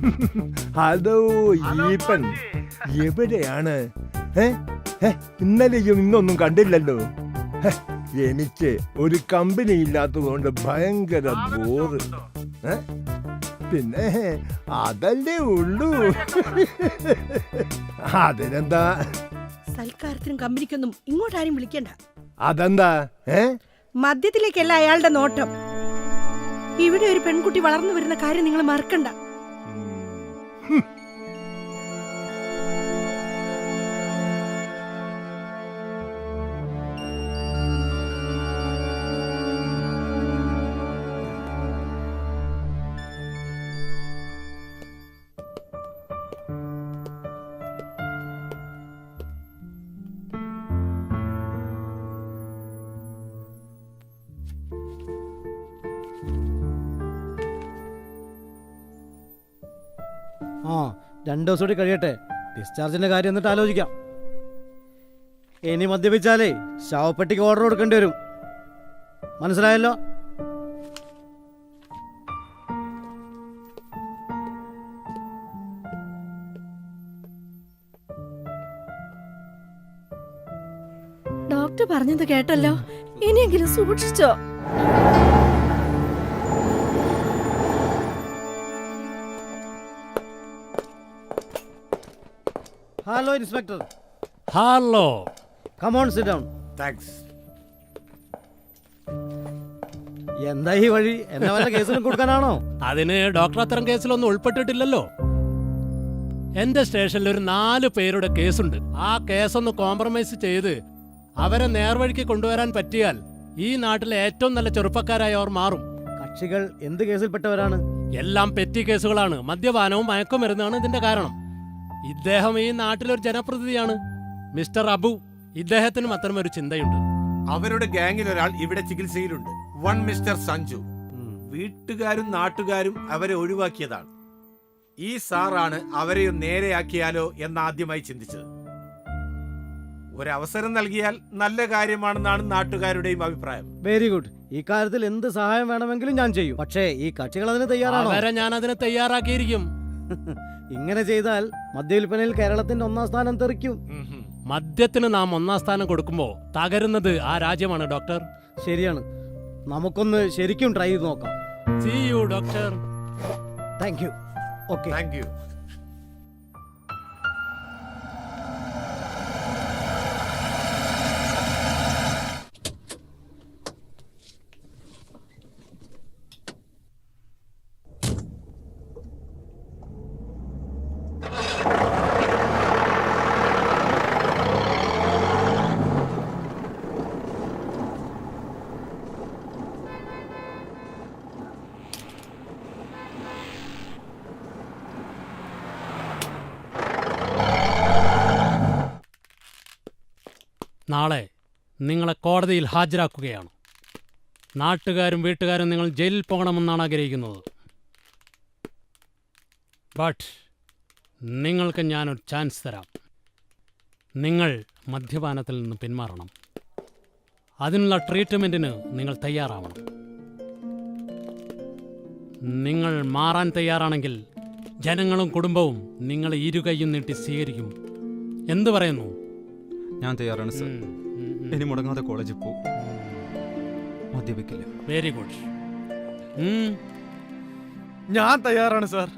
Hello Eappen. എവിടെയാണ്? ഇന്നലെയും ഇന്നൊന്നും കണ്ടില്ലല്ലോ. എനിക്ക് ഒരു കമ്പനി ഇല്ലാത്തതുകൊണ്ട് ഭയങ്കര ബോറ്? പിന്നെ അതല്ലേ ഉള്ളൂ. അതിനെന്താ? സൽക്കാരത്തിനും കമ്പനിക്കൊന്നും ഇങ്ങോട്ടാരും വിളിക്കണ്ട. അതെന്താ? ഏ മദ്യത്തിലേക്കല്ല അയാളുടെ നോട്ടം. ഇവിടെ ഒരു പെൺകുട്ടി വളർന്നു വരുന്ന കാര്യം നിങ്ങൾ മറക്കണ്ട. ആ രണ്ടു ദിവസം കൂടി കഴിയട്ടെ ഡിസ്ചാർജിന്റെ കാര്യം എന്നിട്ട് ആലോചിക്കാം. ഇനി മദ്യപിച്ചാലേ ശവപ്പെട്ടിക്ക് ഓർഡർ കൊടുക്കേണ്ടി വരും. മനസ്സിലായല്ലോ? ഡോക്ടർ പറഞ്ഞത് കേട്ടല്ലോ. ഇനിയെങ്കിലും സൂക്ഷിച്ചോ. Hello inspector hello come on sit down thanks എന്താ ഈ വഴി? എന്നെ വല്ല കേസിലും കൊടുക്കാനാണോ? അതിന് ഡോക്ടർ അത്തരം കേസിലൊന്നും ഉൾപ്പെട്ടിട്ടില്ലല്ലോ. എന്റെ സ്റ്റേഷനിൽ ഒരു നാല് പേരുടെ കേസുണ്ട്. ആ കേസൊന്ന് കോംപ്രമൈസ് ചെയ്ത് അവരെ നേർവഴിക്ക് കൊണ്ടുവരാൻ പറ്റിയാൽ ഈ നാട്ടിലെ ഏറ്റവും നല്ല ചെറുപ്പക്കാരായി അവർ മാറും. കക്ഷികൾ എന്ത് കേസിൽപ്പെട്ടവരാണ്? എല്ലാം പെറ്റി കേസുകളാണ്. മദ്യപാനവും മയക്കുമരുന്നാണ് ഇതിന്റെ കാരണം. ഇദ്ദേഹം ഈ നാട്ടിലൊരു ജനപ്രതിനിധിയാണ്. മിസ്റ്റർ അബു ഇദ്ദേഹത്തിനും അത്തരമൊരു ചിന്തയുണ്ട്. അവരുടെ ഗാങ്ങിൽ ഒരാൾ ഇവിടെ ചികിത്സയിലുണ്ട്. One mister Sanju. വീട്ടുകാരും നാട്ടുകാരും അവരെ ഒഴിവാക്കിയതാണ്. ഈ സാറാണ് അവരെ നേരെയാക്കിയാലോ എന്ന് ആദ്യമായി ചിന്തിച്ചത്. ഒരവസരം നൽകിയാൽ നല്ല കാര്യമാണെന്നാണ് നാട്ടുകാരുടെയും അഭിപ്രായം. വെരി ഗുഡ് ഈ കാര്യത്തിൽ എന്ത് സഹായം വേണമെങ്കിലും ഞാൻ ചെയ്യും. പക്ഷേ ഈ കക്ഷികൾ അതിന് തയ്യാറാണോ? ഞാൻ അതിന് തയ്യാറാക്കിയിരിക്കും. ഇങ്ങനെ ചെയ്താൽ മദ്യവിൽപ്പനയിൽ കേരളത്തിന്റെ ഒന്നാം സ്ഥാനം തെറിക്കും. മദ്യത്തിന് നാം ഒന്നാം സ്ഥാനം കൊടുക്കുമ്പോൾ തകരുന്നത് ആ രാജ്യമാണ് ഡോക്ടർ. ശരിയാണ്. നമുക്കൊന്ന് ശരിക്കും ട്രൈ ചെയ്ത് നോക്കാം. See you doctor thank you okay thank you നാളെ നിങ്ങളെ കോടതിയിൽ ഹാജരാക്കുകയാണ്. നാട്ടുകാരും വീട്ടുകാരും നിങ്ങൾ ജയിലിൽ പോകണമെന്നാണ് ആഗ്രഹിക്കുന്നത്. ബട്ട് നിങ്ങൾക്ക് ഞാനൊരു ചാൻസ് തരാം. നിങ്ങൾ മദ്യപാനത്തിൽ നിന്ന് പിന്മാറണം. അതിനുള്ള ട്രീറ്റ്മെന്റിന് നിങ്ങൾ തയ്യാറാവണം. നിങ്ങൾ മാറാൻ തയ്യാറാണെങ്കിൽ ജനങ്ങളും കുടുംബവും നിങ്ങളെ ഇരുകൈയും നീട്ടി സ്വീകരിക്കും. എന്തു പറയുന്നു? ഞാൻ തയ്യാറാണ് സർ. ഇനി മുടങ്ങാതെ കോളേജിൽ പോകും മദ്യപിക്കില്ല. വെരി ഗുഡ് ഞാൻ തയ്യാറാണ് സർ.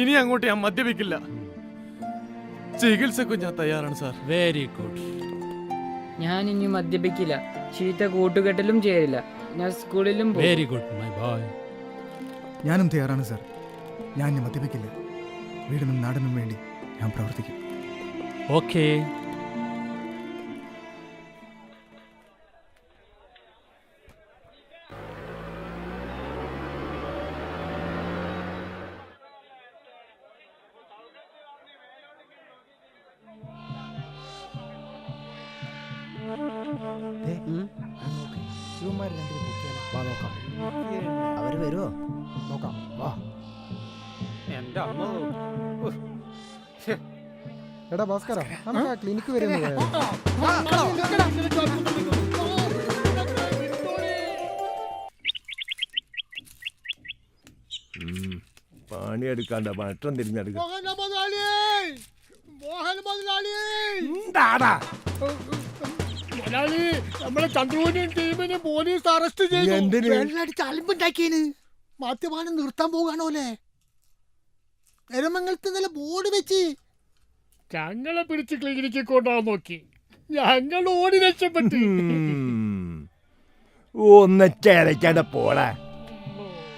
ഇനി അങ്ങോട്ട് ഞാൻ മദ്യപിക്കില്ല. ചികിത്സക്കും ഞാൻ തയ്യാറാണ് സർ. വെരി ഗുഡ് ഞാൻ ഇനി മദ്യപിക്കില്ല. ചീത്ത കൂട്ടുകെട്ടലും ചെയ്യില്ല ഞാൻ സ്കൂളിലും വെരി ഗുഡ് മൈ ബോയ് ഞാനും തയ്യാറാണ് സർ. ഞാൻ ഇനി മദ്യപിക്കില്ല. വീടിനും നാടിനും വേണ്ടി ഞാൻ പ്രവർത്തിക്കും. ഓക്കെ എടാ ഭാസ്കര നമുക്ക് ആ ക്ലിനിക്ക് വരെ ഒന്ന് പോയാലോ? പണിയെടുക്കാണ്ട മട്ടം തിരിഞ്ഞെടുക്ക നമ്മളെ പോലീസ് അറസ്റ്റ് ചെയ്തു വെള്ളടിച്ച് അലമ്പുണ്ടാക്കിയതിന് മദ്യപാനം നിർത്താൻ എരമംഗലത്ത് വെച്ച് ഞങ്ങളെ പിടിച്ച് ക്ലിനിക്കിൽ കൊണ്ടുപോകാൻ നോക്കി. ഞങ്ങൾ ഓടി രക്ഷപ്പെട്ടു. ഒന്ന് ചേരക്കാടെ പോടാ.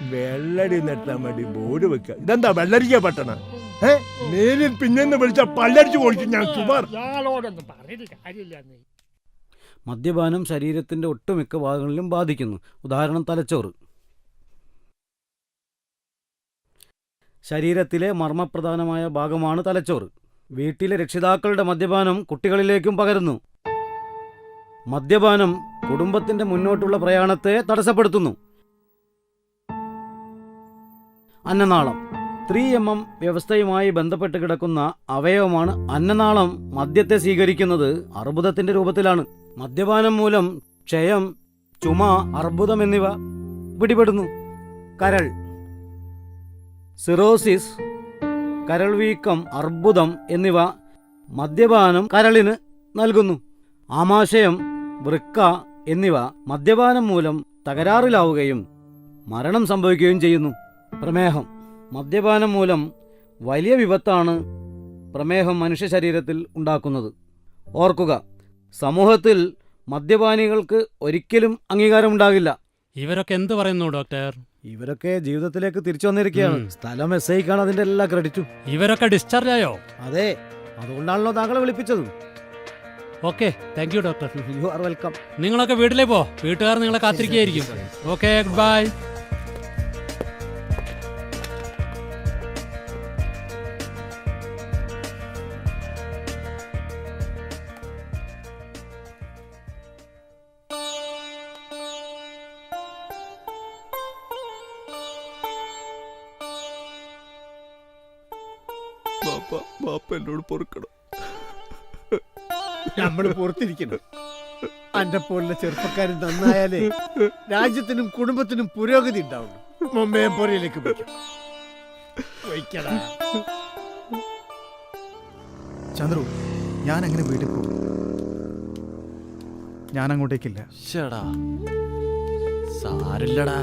വെള്ളടി നിർത്താൻ വേണ്ടി ബോർഡ് വെക്ക. ഇതെന്താ വെള്ളരിക്ക പട്ടണ? നേരിൽ പിന്നെന്ന് വിളിച്ച പല്ലടിച്ചു പൊളിച്ചു ഞാൻ മദ്യപാനം ശരീരത്തിന്റെ ഒട്ടുമിക്ക ഭാഗങ്ങളിലും ബാധിക്കുന്നു. ഉദാഹരണം തലച്ചോറ്. ശരീരത്തിലെ മർമ്മപ്രധാനമായ ഭാഗമാണ് തലച്ചോറ്. വീട്ടിലെ രക്ഷിതാക്കളുടെ മദ്യപാനം കുട്ടികളിലേക്കും പകരുന്നു. മദ്യപാനം കുടുംബത്തിന്റെ മുന്നോട്ടുള്ള പ്രയാണത്തെ തടസ്സപ്പെടുത്തുന്നു. അന്നനാളം. ത്രീ എം എം വ്യവസ്ഥയുമായി ബന്ധപ്പെട്ട് കിടക്കുന്ന അവയവമാണ് അന്നനാളം മദ്യത്തെ സ്വീകരിക്കുന്നത് അർബുദത്തിന്റെ രൂപത്തിലാണ്. മദ്യപാനം മൂലം ക്ഷയം ചുമ അർബുദം എന്നിവ പിടിപെടുന്നു. കരൾ. സിറോസിസ് കരൾ വീക്കം അർബുദം എന്നിവ മദ്യപാനം കരളിന് നൽകുന്നു. ആമാശയം വൃക്ക എന്നിവ മദ്യപാനം മൂലം തകരാറിലാവുകയും മരണം സംഭവിക്കുകയും ചെയ്യുന്നു. പ്രമേഹം. മദ്യപാനം മൂലം വലിയ വിപത്താണ് പ്രമേഹം മനുഷ്യ ശരീരത്തിൽ ഉണ്ടാക്കുന്നത്. ഓർക്കുക സമൂഹത്തിൽ മദ്യപാനികൾക്ക് ഒരിക്കലും അംഗീകാരമുണ്ടാകില്ല. ഇവരൊക്കെ എന്ത് പറയുന്നു ഡോക്ടർ? ഇവരൊക്കെ ജീവിതത്തിലേക്ക് തിരിച്ചു വന്നിരിക്കുകയാണ്. സ്ഥലം എസ് ഐക്കാണ് അതിന്റെ എല്ലാ ക്രെഡിറ്റും. ഇവരൊക്കെ ഡിസ്ചാർജ് ആയോ? അതെ. അതുകൊണ്ടാണല്ലോ താങ്കളെ വിളിപ്പിച്ചത്. Okay thank you doctor you are welcome നിങ്ങളൊക്കെ വീട്ടിലേക്ക് പോ. വീട്ടുകാർ നിങ്ങളെ കാത്തിരിക്കുകയായിരിക്കും. ഓക്കെ ഗുഡ് ബൈ ബാപ്പ ബാപ്പ എന്നോട് പൊറുക്കണം. നമ്മൾ പുറത്തിരിക്കണം അന്റെ പോലുള്ള ചെറുപ്പക്കാരൻ നന്നായാലേ രാജ്യത്തിനും കുടുംബത്തിനും പുരോഗതി ഉണ്ടാവുള്ളൂ. മുംബൈ പൊരയിലേക്ക്. പോയിക്കടാ. ചന്ദ്രു ഞാൻ അങ്ങനെ വീട്ടിൽ പോകും? ഞാൻ അങ്ങോട്ടേക്കില്ല ശടാ സാരില്ലടാ.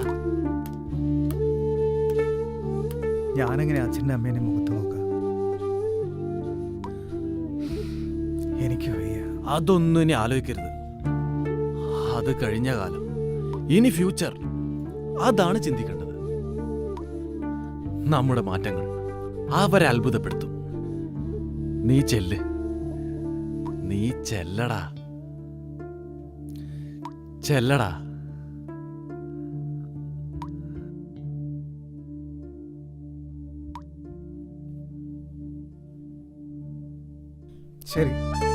ഞാനെങ്ങനെ അച്ഛന്റെ അമ്മേനെ മുഖത്ത് എനിക്ക് വയ്യ. അതൊന്നും ഇനി ആലോചിക്കരുത്. അത് കഴിഞ്ഞ കാലം. ഇനി ഫ്യൂച്ചർ അതാണ് ചിന്തിക്കേണ്ടത്. നമ്മുടെ മാറ്റങ്ങൾ അവരെ അത്ഭുതപ്പെടുത്തും. നീ ചെല്ല്. നീ ചെല്ലടാ. ചെല്ലടാ. ശരി.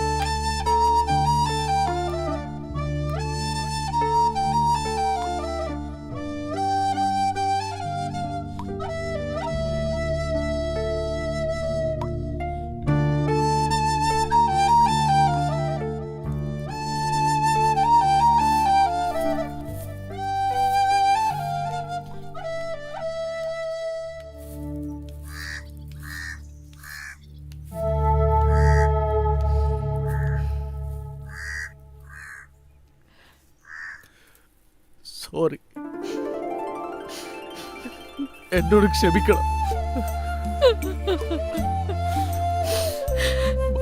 എന്നോട് ക്ഷമിക്കണം.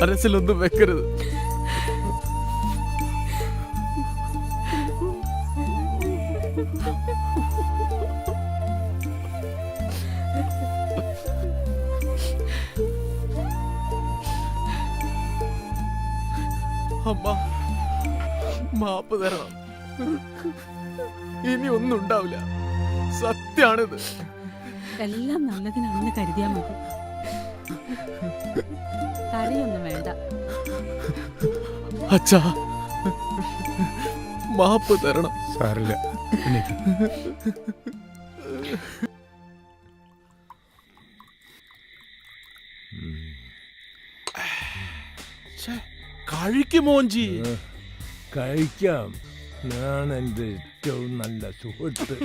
മനസ്സിലൊന്നും വെക്കരുത്. അമ്മ മാപ്പ് തരണം. ഇനി ഒന്നും ഉണ്ടാവില്ല സത്യാണിത്. എല്ലാം നല്ലതിനാണെന്ന് കരുതിയാ മതി. കരയൊന്നും വേണ്ട. അച്ഛാ. മാപ്പ് തരണം. സാറില്ല കഴിക്കുമോഞ്ചി കഴിക്കാം ഞാൻ എന്റെ ഏറ്റവും നല്ല സുഹൃത്ത്.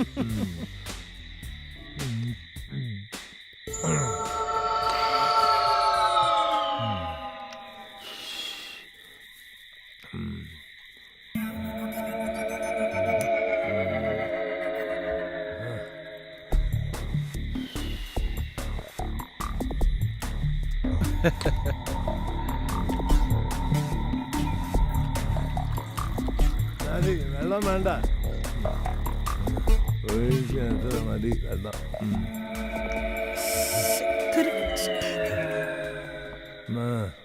മതി വെള്ളം വേണ്ട ഒഴിക്കുന്നത് മതി വെള്ളം ആ,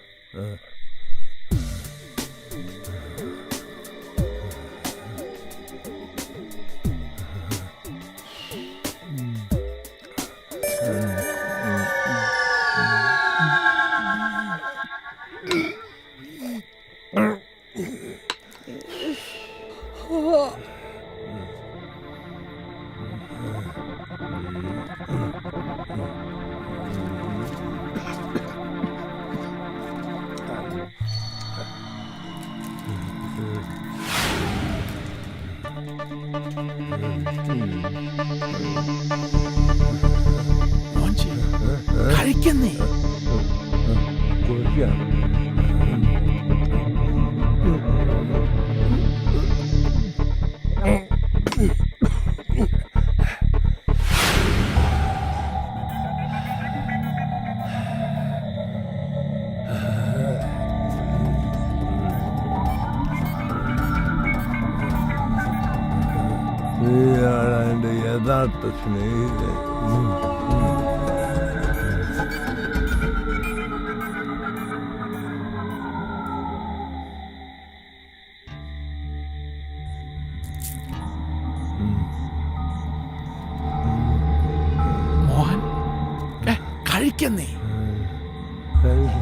ഉം, ഉം. മോഹൻ ഏ, കഴിക്കുന്നേ കഴിച്ച്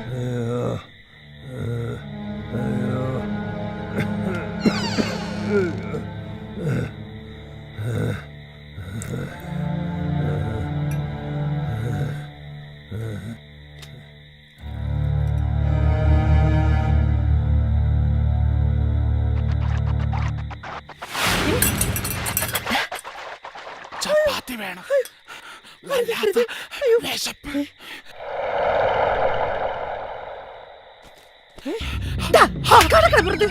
Uh, ಅಂತ ಹಾಗಾದ್ರೆ ಬರ್ದು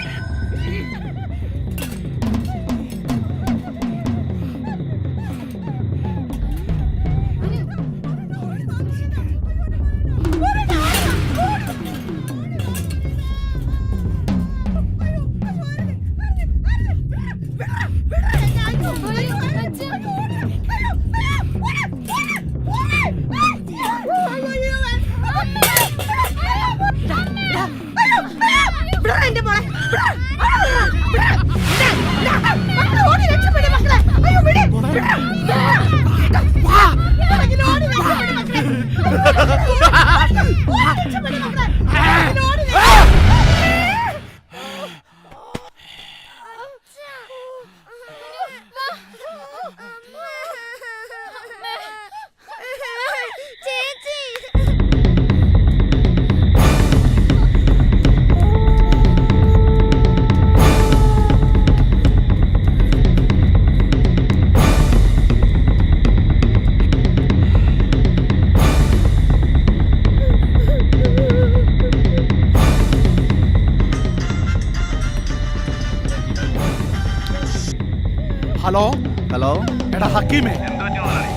ഹലോ? ഹലോ? എടാ ഹക്കീമേ.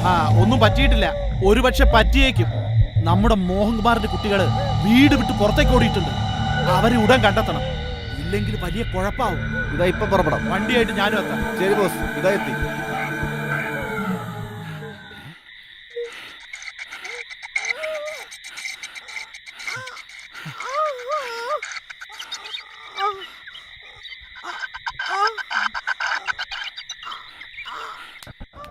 ആ ഒന്നും പറ്റിയിട്ടില്ല. ഒരു പക്ഷെ പറ്റിയേക്കും. നമ്മുടെ മോഹൻകുമാറിന്റെ കുട്ടികൾ വീട് വിട്ട് പുറത്തേക്ക് ഓടിയിട്ടുണ്ട്. അവരെ ഉടൻ കണ്ടെത്തണം. ഇല്ലെങ്കിൽ വലിയ കുഴപ്പാവും. ഇതാ ഇപ്പൊ പുറപ്പെടാം. വണ്ടിയായിട്ട് ഞാനും എത്താം. ശരി ബോസ്. ഇതാ എത്തി.